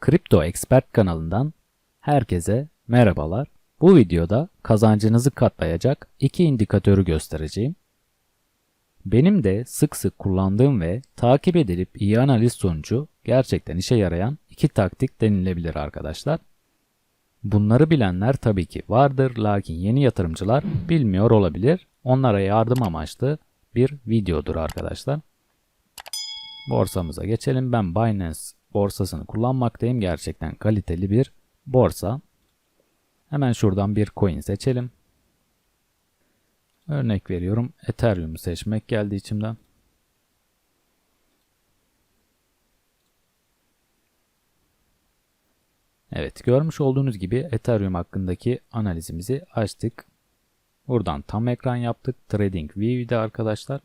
Kripto Expert kanalından herkese merhabalar. Bu videoda kazancınızı katlayacak iki indikatörü göstereceğim. Benim de sık sık kullandığım ve takip edilip iyi analiz sonucu gerçekten işe yarayan iki taktik denilebilir arkadaşlar. Bunları bilenler tabii ki vardır lakin yeni yatırımcılar bilmiyor olabilir. Onlara yardım amaçlı bir videodur arkadaşlar. Borsamıza geçelim. Ben Binance borsasını kullanmaktayım. Gerçekten kaliteli bir borsa. Hemen şuradan bir coin seçelim. Örnek veriyorum. Ethereum'u seçmek geldi içimden. Evet görmüş olduğunuz gibi Ethereum hakkındaki analizimizi açtık. Buradan tam ekran yaptık. Trading View'de arkadaşlar.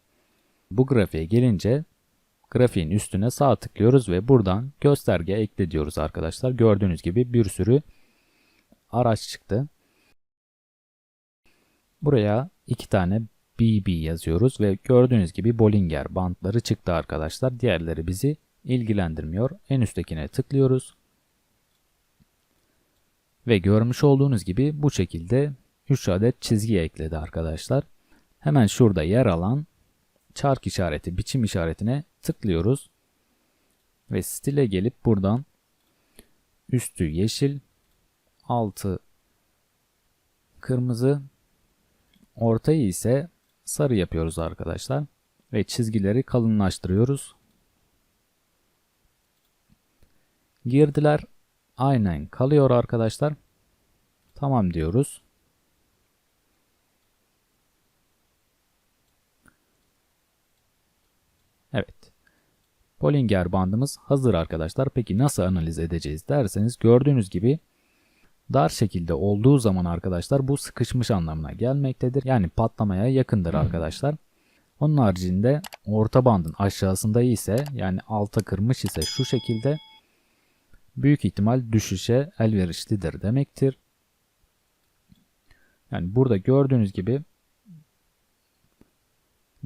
Bu grafiğe gelince grafiğin üstüne sağ tıklıyoruz ve buradan gösterge ekle diyoruz arkadaşlar. Gördüğünüz gibi bir sürü araç çıktı. Buraya iki tane BB yazıyoruz ve gördüğünüz gibi Bollinger bantları çıktı arkadaşlar. Diğerleri bizi ilgilendirmiyor. En üsttekine tıklıyoruz. Ve görmüş olduğunuz gibi bu şekilde 3 adet çizgi ekledi arkadaşlar. Hemen şurada yer alan çark işareti, biçim işaretine tıklıyoruz. Ve stile gelip buradan üstü yeşil, altı kırmızı, ortayı ise sarı yapıyoruz arkadaşlar. Ve çizgileri kalınlaştırıyoruz. Girdiler aynen kalıyor arkadaşlar. Tamam diyoruz. Evet. Bollinger bandımız hazır arkadaşlar. Peki nasıl analiz edeceğiz derseniz gördüğünüz gibi dar şekilde olduğu zaman arkadaşlar bu sıkışmış anlamına gelmektedir. Yani patlamaya yakındır arkadaşlar. Onun haricinde orta bandın aşağısında ise yani alta kırmış ise şu şekilde büyük ihtimal düşüşe elverişlidir demektir. Yani burada gördüğünüz gibi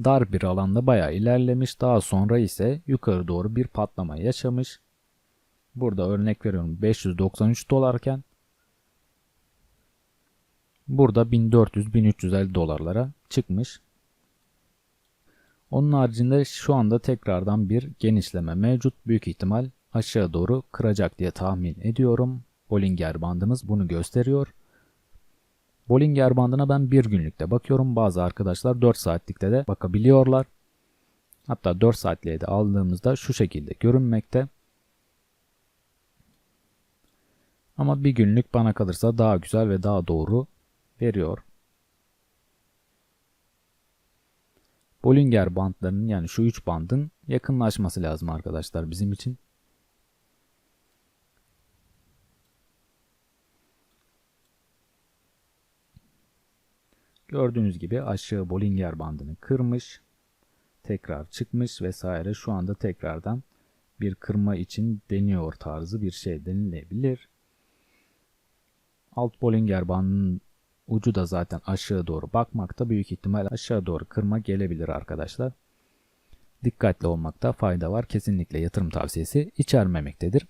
dar bir alanda bayağı ilerlemiş. Daha sonra ise yukarı doğru bir patlama yaşamış. Burada örnek veriyorum 593 dolarken burada 1400-1350 dolarlara çıkmış. Onun haricinde şu anda tekrardan bir genişleme mevcut. Büyük ihtimal aşağı doğru kıracak diye tahmin ediyorum. Bollinger bandımız bunu gösteriyor. Bollinger bandına ben bir günlükte bakıyorum. Bazı arkadaşlar 4 saatlikte de bakabiliyorlar. Hatta 4 saatliğe de aldığımızda şu şekilde görünmekte. Ama bir günlük bana kalırsa daha güzel ve daha doğru veriyor. Bollinger bandlarının yani şu 3 bandın yakınlaşması lazım arkadaşlar bizim için. Gördüğünüz gibi aşağı Bollinger bandını kırmış. Tekrar çıkmış vesaire. Şu anda tekrardan bir kırma için deniyor tarzı bir şey denilebilir. Alt Bollinger bandının ucu da zaten aşağı doğru bakmakta. Büyük ihtimal aşağı doğru kırma gelebilir arkadaşlar. Dikkatli olmakta fayda var. Kesinlikle yatırım tavsiyesi içermemektedir.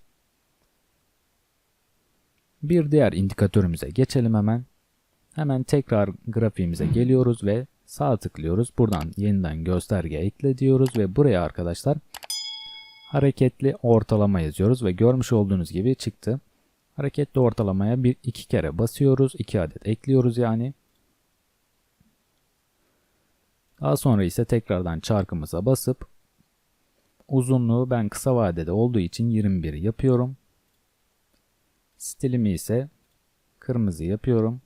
Bir diğer indikatörümüze geçelim hemen. Hemen tekrar grafiğimize geliyoruz ve sağ tıklıyoruz. Buradan yeniden gösterge ekle diyoruz ve buraya arkadaşlar hareketli ortalama yazıyoruz ve görmüş olduğunuz gibi çıktı. Hareketli ortalamaya bir iki kere basıyoruz. iki adet ekliyoruz yani. Daha sonra ise tekrardan çarkımıza basıp uzunluğu ben kısa vadede olduğu için 21 yapıyorum. Stilimi ise kırmızı yapıyorum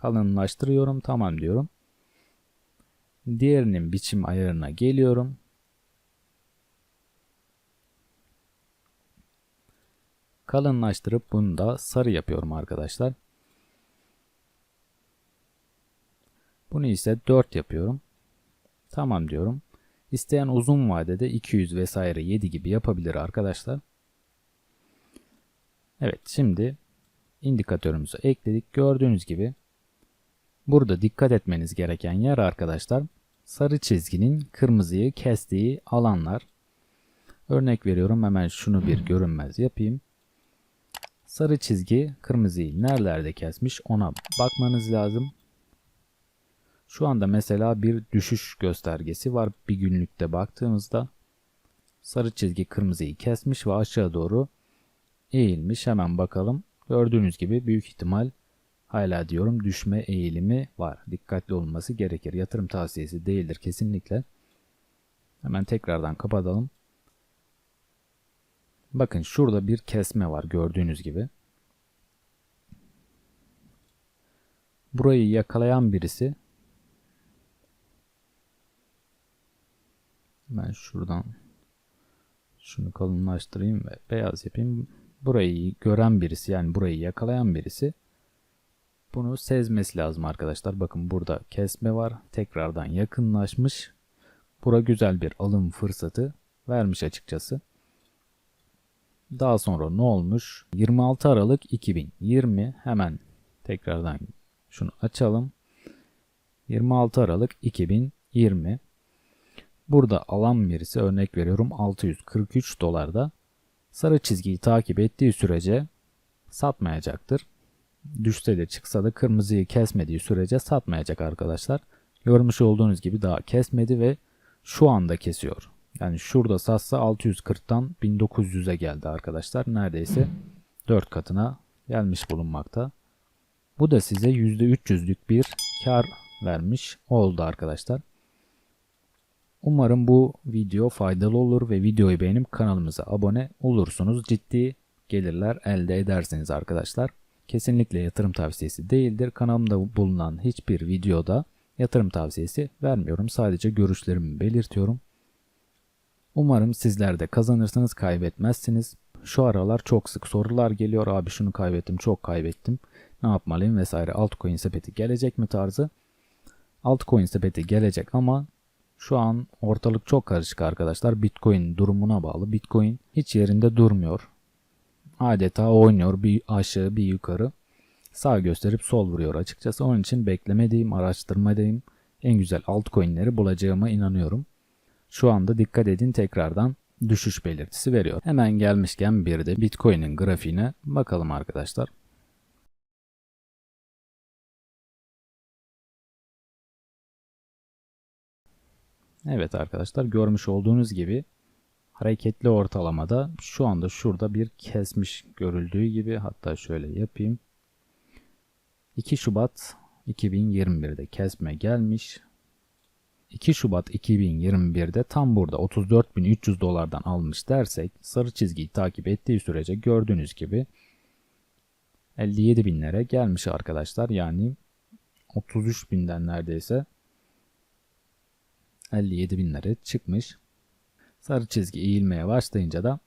kalınlaştırıyorum. Tamam diyorum. Diğerinin biçim ayarına geliyorum. Kalınlaştırıp bunu da sarı yapıyorum arkadaşlar. Bunu ise 4 yapıyorum. Tamam diyorum. İsteyen uzun vadede 200 vesaire 7 gibi yapabilir arkadaşlar. Evet şimdi indikatörümüzü ekledik. Gördüğünüz gibi Burada dikkat etmeniz gereken yer arkadaşlar sarı çizginin kırmızıyı kestiği alanlar. Örnek veriyorum hemen şunu bir görünmez yapayım. Sarı çizgi kırmızıyı nerelerde kesmiş ona bakmanız lazım. Şu anda mesela bir düşüş göstergesi var bir günlükte baktığımızda. Sarı çizgi kırmızıyı kesmiş ve aşağı doğru eğilmiş. Hemen bakalım. Gördüğünüz gibi büyük ihtimal hala diyorum düşme eğilimi var. Dikkatli olması gerekir. Yatırım tavsiyesi değildir kesinlikle. Hemen tekrardan kapatalım. Bakın şurada bir kesme var gördüğünüz gibi. Burayı yakalayan birisi ben şuradan şunu kalınlaştırayım ve beyaz yapayım. Burayı gören birisi yani burayı yakalayan birisi bunu sezmesi lazım arkadaşlar. Bakın burada kesme var. Tekrardan yakınlaşmış. Bura güzel bir alım fırsatı vermiş açıkçası. Daha sonra ne olmuş? 26 Aralık 2020 hemen tekrardan şunu açalım. 26 Aralık 2020 Burada alan birisi örnek veriyorum 643 dolarda sarı çizgiyi takip ettiği sürece satmayacaktır. Düşse de çıksa da kırmızıyı kesmediği sürece satmayacak arkadaşlar. Görmüş olduğunuz gibi daha kesmedi ve şu anda kesiyor. Yani şurada satsa 640'tan 1900'e geldi arkadaşlar. Neredeyse 4 katına gelmiş bulunmakta. Bu da size %300'lük bir kar vermiş oldu arkadaşlar. Umarım bu video faydalı olur ve videoyu beğenip kanalımıza abone olursunuz. Ciddi gelirler elde edersiniz arkadaşlar. Kesinlikle yatırım tavsiyesi değildir. Kanalımda bulunan hiçbir videoda yatırım tavsiyesi vermiyorum. Sadece görüşlerimi belirtiyorum. Umarım sizler de kazanırsınız, kaybetmezsiniz. Şu aralar çok sık sorular geliyor. Abi şunu kaybettim, çok kaybettim. Ne yapmalıyım vesaire. Altcoin sepeti gelecek mi tarzı. Altcoin sepeti gelecek ama şu an ortalık çok karışık arkadaşlar. Bitcoin durumuna bağlı. Bitcoin hiç yerinde durmuyor. Adeta oynuyor bir aşağı bir yukarı. Sağ gösterip sol vuruyor açıkçası. Onun için beklemedeyim, araştırmadayım. En güzel altcoin'leri bulacağıma inanıyorum. Şu anda dikkat edin tekrardan düşüş belirtisi veriyor. Hemen gelmişken bir de Bitcoin'in grafiğine bakalım arkadaşlar. Evet arkadaşlar görmüş olduğunuz gibi hareketli ortalamada şu anda şurada bir kesmiş görüldüğü gibi hatta şöyle yapayım. 2 Şubat 2021'de kesme gelmiş. 2 Şubat 2021'de tam burada 34.300 dolardan almış dersek sarı çizgiyi takip ettiği sürece gördüğünüz gibi 57 binlere gelmiş arkadaşlar. Yani 33 binden neredeyse 57 binlere çıkmış. Sarı çizgi eğilmeye başlayınca da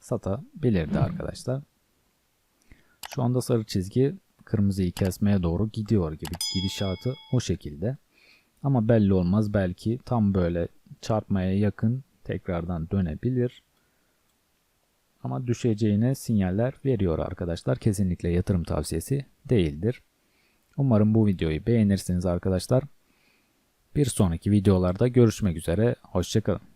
sata belirdi arkadaşlar. Şu anda sarı çizgi kırmızıyı kesmeye doğru gidiyor gibi gidişatı o şekilde. Ama belli olmaz belki tam böyle çarpmaya yakın tekrardan dönebilir. Ama düşeceğine sinyaller veriyor arkadaşlar. Kesinlikle yatırım tavsiyesi değildir. Umarım bu videoyu beğenirsiniz arkadaşlar. Bir sonraki videolarda görüşmek üzere. Hoşçakalın.